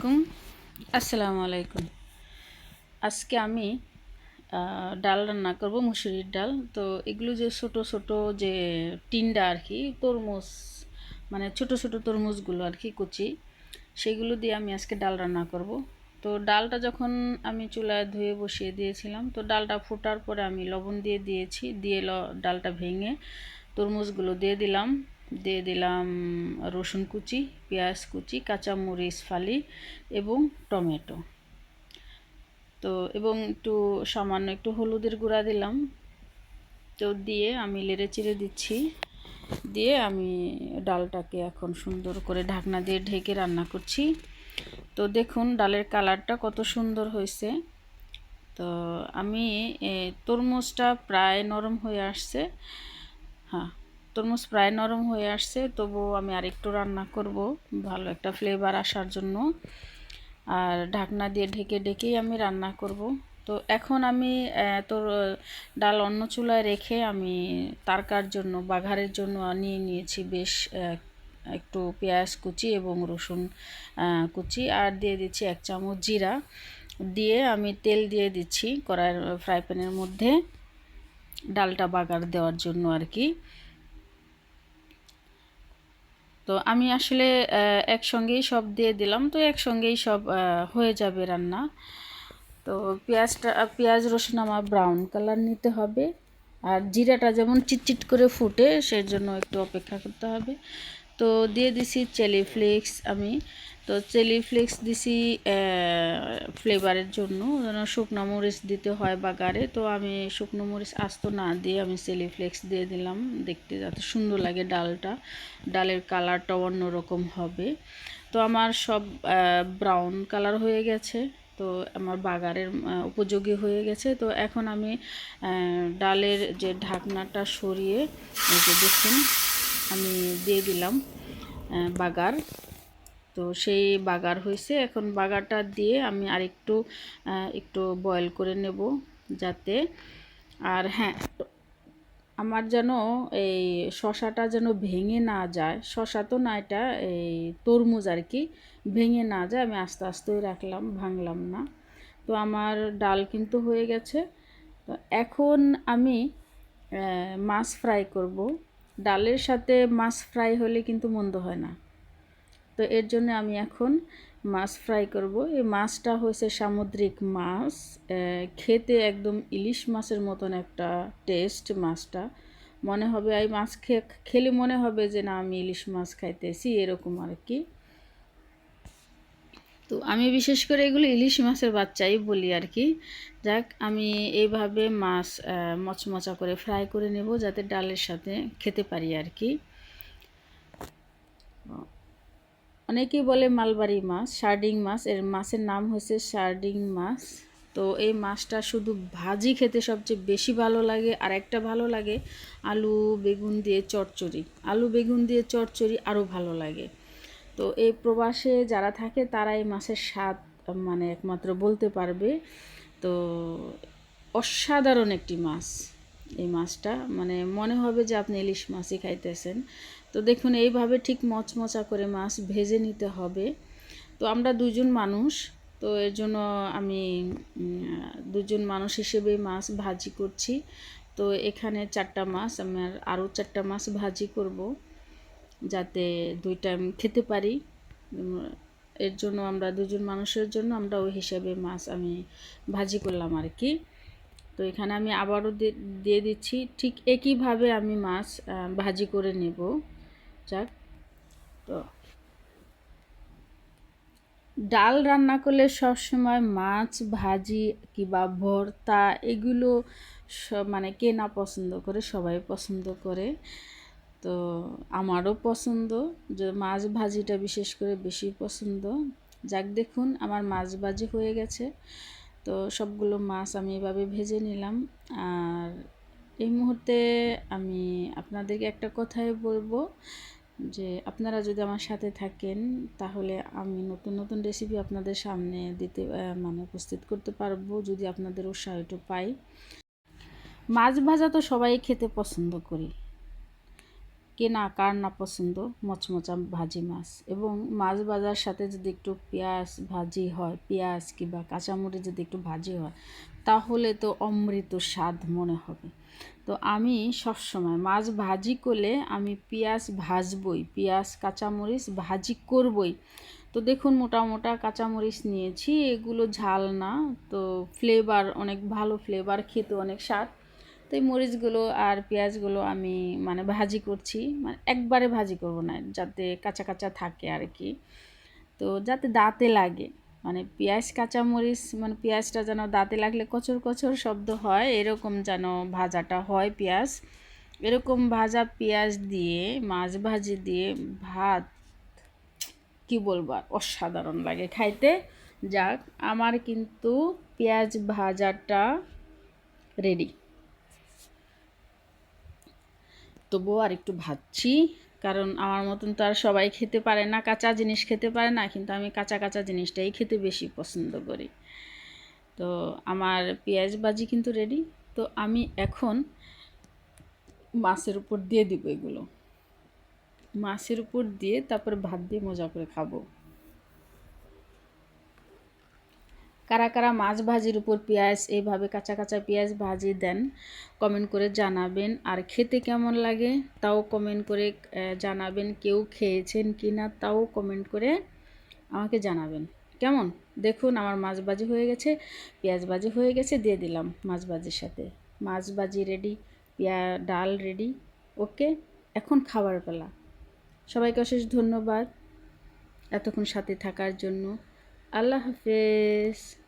আলাইকুম। আসসালামু আলাইকুম আজকে আমি ডাল রান্না করব, মুসুরির ডাল। তো এগুলো যে ছোট ছোট যে টিন্ডা আর কি, তরমুজ মানে ছোট ছোট তরমুজগুলো আর কি, কুচি, সেগুলো দিয়ে আমি আজকে ডাল রান্না করব। তো ডালটা যখন আমি চুলায় ধুয়ে বসিয়ে দিয়েছিলাম, তো ডালটা ফোটার পরে আমি লবণ দিয়ে দিয়েছি, দিয়ে ডালটা ভেঙে তরমুজগুলো দিয়ে দিলাম। দিয়ে দিলাম রসুন কুচি, পেঁয়াজ কুচি, কাঁচামরিচ, ফালি এবং টমেটো। তো এবং একটু সামান্য একটু হলুদের গুঁড়া দিলাম। তো দিয়ে আমি লেড়ে চিড়ে দিচ্ছি। দিয়ে আমি ডালটাকে এখন সুন্দর করে ঢাকনা দিয়ে ঢেকে রান্না করছি। তো দেখুন ডালের কালারটা কত সুন্দর হয়েছে। তো আমি তরমুজটা প্রায় নরম হয়ে আসছে। হ্যাঁ। তরমুজ প্রায় নরম হয়ে আসছে তবু আমি আরেকটু রান্না করব ভালো একটা ফ্লেভার আসার জন্য। আর ঢাকনা দিয়ে ঢেকে ঢেকেই আমি রান্না করব। তো এখন আমি তোর ডাল অন্য চুলায় রেখে আমি তারকার জন্য বাঘারের জন্য নিয়ে নিয়েছি বেশ একটু পেঁয়াজ কুচি এবং রসুন কুচি আর দিয়ে দিচ্ছি এক চামচ জিরা। দিয়ে আমি তেল দিয়ে দিচ্ছি কড়াইয়ের ফ্রাই প্যানের মধ্যে ডালটা বাগার দেওয়ার জন্য আর কি। তো আমি আসলে একসঙ্গেই সব দিয়ে দিলাম। তো একসঙ্গেই সব হয়ে যাবে রান্না। তো পেঁয়াজটা পেঁয়াজ, রসুন আমার ব্রাউন কালার নিতে হবে। আর জিরাটা যেমন চিটচিট করে ফুটে সেই জন্য একটু অপেক্ষা করতে হবে। তো দিয়ে দিছি চিলি ফ্লেক্স আমি। তো চিলি ফ্লেক্স দিছি ফ্লেভারের জন্য। যেন শুকনো মরিচ দিতে হয় বাগারে। তো আমি শুকনো মরিচ আস্ত না দিয়ে আমি চিলি ফ্লেক্স দিয়ে দিলাম। দেখতে যাতে সুন্দর লাগে ডালটা। ডালের কালারটা অন্যরকম হবে। তো আমার সব ব্রাউন কালার হয়ে গেছে। তো আমার বাগারের উপযোগী হয়ে গেছে। তো এখন আমি ডালের যে ঢাকনাটা সরিয়ে দেখুন, আমি দিয়ে দিলাম বাগার। তো সেই বাগার হয়েছে। এখন বাগারটা দিয়ে আমি আরেকটু একটু বয়েল করে নেব যাতে। আর হ্যাঁ আমার যেন এই শশাটা যেন ভেঙে না যায়, শশা তো না, এটা এই তরমুজ আর কি, ভেঙে না যায়, আমি আস্তে আস্তেই রাখলাম, ভাঙলাম না। তো আমার ডাল কিন্তু হয়ে গেছে। তো এখন আমি মাছ ফ্রাই করব। ডালের সাথে মাছ ফ্রাই হলে কিন্তু মন্দ হয় না। তো এর জন্য আমি এখন মাছ ফ্রাই করব। এই মাছটা হয়েছে সামুদ্রিক মাছ খেতে একদম ইলিশ মাছের মতন একটা টেস্ট মাছটা। মনে হবে এই মাছ খে- খেলে মনে হবে যে না, আমি ইলিশ মাছ খাইতেছি, এরকম আর কি তো আমি বিশেষ করে এগুলো ইলিশ মাছের বাচ্চাই বলি আর কি যাক, আমি এইভাবে মাছ মচমচা করে ফ্রাই করে নেব যাতে ডালের সাথে খেতে পারি আর কি অনেকেই বলে মালবাড়ি মাছ, শার্ডিং মাছ, এর মাছের নাম হয়েছে শার্ডিং মাছ। তো এই মাছটা শুধু ভাজি খেতে সবচেয়ে বেশি ভালো লাগে, আর একটা ভালো লাগে আলু, বেগুন দিয়ে চচ্চড়ি। আলু, বেগুন দিয়ে চচ্চড়ি আরও ভালো লাগে। তো এই প্রবাসে যারা থাকে তারা এই মাছের স্বাদ মানে একমাত্র বলতে পারবে। তো অসাধারণ একটি মাছ। এই মাছটা। মানে মনে হবে যে আপনি ইলিশ মাছই খাইতেছেন। তো দেখুন, এইভাবে ঠিক মচমচা করে মাছ ভেজে নিতে হবে। তো আমরা দুজন মানুষ, তো এর জন্য আমি দুজন মানুষ হিসেবে মাছ ভাজি করছি। তো এখানে চারটা মাছ, আমার আরও চারটা মাছ ভাজি করব, যাতে দুই টাইম খেতে পারি। এর জন্য আমরা দুজন মানুষের জন্য আমরা ওই হিসাবে মাছ আমি ভাজি করলাম আর কি। তো এখানে আমি আবারও দিয়ে দিচ্ছি। ঠিক একইভাবে আমি মাছ ভাজি করে নেব। যাক, তো। ডাল রান্না করলে সবসময় মাছ, ভাজি কিংবা ভর্তা এগুলো মানে কে না পছন্দ করে, সবাই পছন্দ করে। তো আমারও পছন্দ, যে মাছ ভাজিটা বিশেষ করে বেশি পছন্দ। যাক দেখুন, আমার মাছ ভাজি হয়ে গেছে। তো সবগুলো মাছ আমি এভাবে ভেজে নিলাম। আর এই মুহূর্তে আমি আপনাদেরকে একটা কথাই বলব যে, আপনারা যদি আমার সাথে থাকেন, তাহলে আমি নতুন নতুন রেসিপি আপনাদের সামনে দিতে মানে উপস্থিত করতে পারব যদি আপনাদের উৎসাহ একটু পাই। মাছ ভাজা তো সবাই খেতে পছন্দ করি। কে না, কার না পছন্দ, মচমচা ভাজি মাছ। এবং মাছ ভাজার সাথে যদি একটু পেঁয়াজ ভাজি হয়, পেঁয়াজ কিংবা কাঁচামরিচ যদি একটু ভাজি হয়, তাহলে তো অমৃত স্বাদ মনে হবে। তো আমি সবসময় মাছ ভাজি করলে আমি পেঁয়াজ ভাজবই, পেঁয়াজ, কাঁচামরিচ ভাজি করবই। তো দেখুন মোটা মোটা কাঁচামরিচ নিয়েছি, এগুলো ঝাল না, তো ফ্লেভার অনেক ভালো ফ্লেভার খেতে অনেক স্বাদ। তো এই মরিচগুলো আর পেঁয়াজগুলো আমি মানে ভাজি করছি। মানে একবারে ভাজি করব না, যাতে কাঁচা কাঁচা থাকে আর কি তো যাতে দাঁতে লাগে। মানে পেঁয়াজ কাঁচামরিচ মানে পেঁয়াজটা যেন দাঁতে লাগলে কচর কচর শব্দ হয়, এরকম যেন ভাজাটা হয় পেঁয়াজ। এরকম ভাজা পেঁয়াজ দিয়ে, মাছ ভাজি দিয়ে ভাত, কি বলব অসাধারণ লাগে খাইতে। যাক, আমার কিন্তু পেঁয়াজ ভাজাটা রেডি তবুও আর একটু ভাজছি। কারণ আমার মতন তো আর সবাই খেতে পারে না, কাঁচা জিনিস খেতে পারে না, কিন্তু আমি কাঁচা কাঁচা জিনিসটাই খেতে বেশি পছন্দ করি। তো আমার পেঁয়াজ ভাজি কিন্তু রেডি তো আমি এখন মাছের উপর দিয়ে দিব এগুলো। মাছের উপর দিয়ে তারপর ভাত দিয়ে মজা করে খাব। কারা কারা মাছ ভাজির উপর পেঁয়াজ এইভাবে কাঁচা কাঁচা পেঁয়াজ ভাজি দেন কমেন্ট করে জানাবেন। আর খেতে কেমন লাগে তাও কমেন্ট করে জানাবেন কেউ খেয়েছেন কি না তাও কমেন্ট করে আমাকে জানাবেন। কেমন? দেখুন আমার মাছ ভাজি হয়ে গেছে, পেঁয়াজ ভাজি হয়ে গেছে, দিয়ে দিলাম মাছ ভাজির সাথে। মাছ ভাজি রেডি পেঁয়া, ডাল রেডি ওকে এখন খাবার পেলা। সবাইকে অশেষ ধন্যবাদ। এতক্ষণ সাথে থাকার জন্য। আল্লাহ হাফেজ।